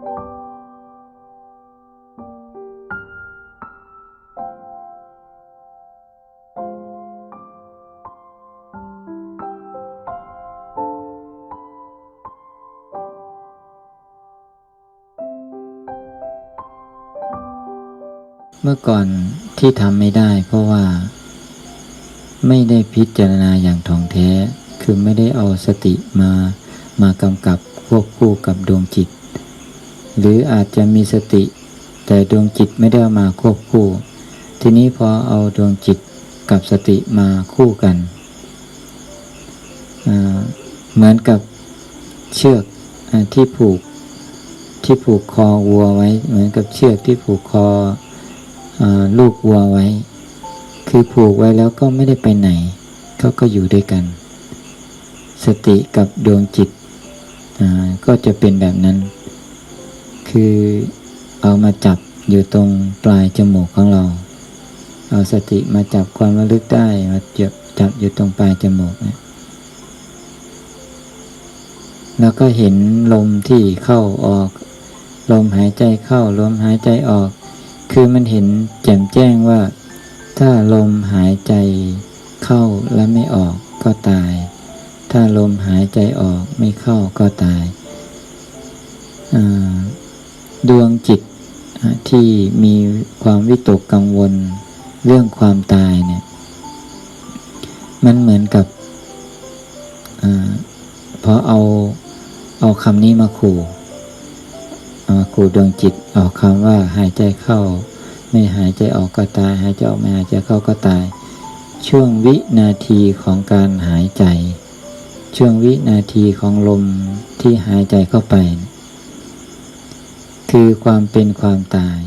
เมื่อก่อนที่ทำไม่ได้เพราะว่า ไม่ได้พิจารณาอย่างถ่องแท้ คือไม่ได้เอาสติมามากำกับควบคู่กับดวงจิต หรืออาจจะมีสติ แต่ดวงจิตไม่ได้มาควบคู่ ทีนี้พอเอาดวงจิตกับสติมาคู่กัน เหมือนกับเชือกอที่ผูกที่ผูกคอวัวไว้ เหมือนกับเชือกที่ผูกคออลูกวัวไว้ คือผูกไว้แล้วก็ไม่ได้ไปไหนเขาก็อยู่ด้วยกัน สติกับดวงจิตก็จะเป็นแบบนั้น คือเอามาจับอยู่ตรงปลายจมูกของเรา เอาสติมาจับความระลึกได้มาจับจับอยู่ตรงปลายจมูกเนี่ยแล้วก็เห็นลมที่เข้าออก ลมหายใจเข้าลมหายใจออก คือมันเห็นแจ่มแจ้งว่า ถ้าลมหายใจเข้าและไม่ออกก็ตาย ถ้าลมหายใจออกไม่เข้าก็ตายอ่า ดวงจิตที่มีความวิตกกังวลเรื่องความตายเนี่ยมันเหมือนกับอพอเอาเอาคำนี้มาขู่มาขู่ดวงจิตออกคำว่าหายใจเข้า ไม่หายใจออกก็ตาย หายใจออกไม่หายใจเข้าก็ตาย ช่วงวินาทีของการหายใจ ช่วงวินาทีของลมที่หายใจเข้าไป คือความเป็นความตาย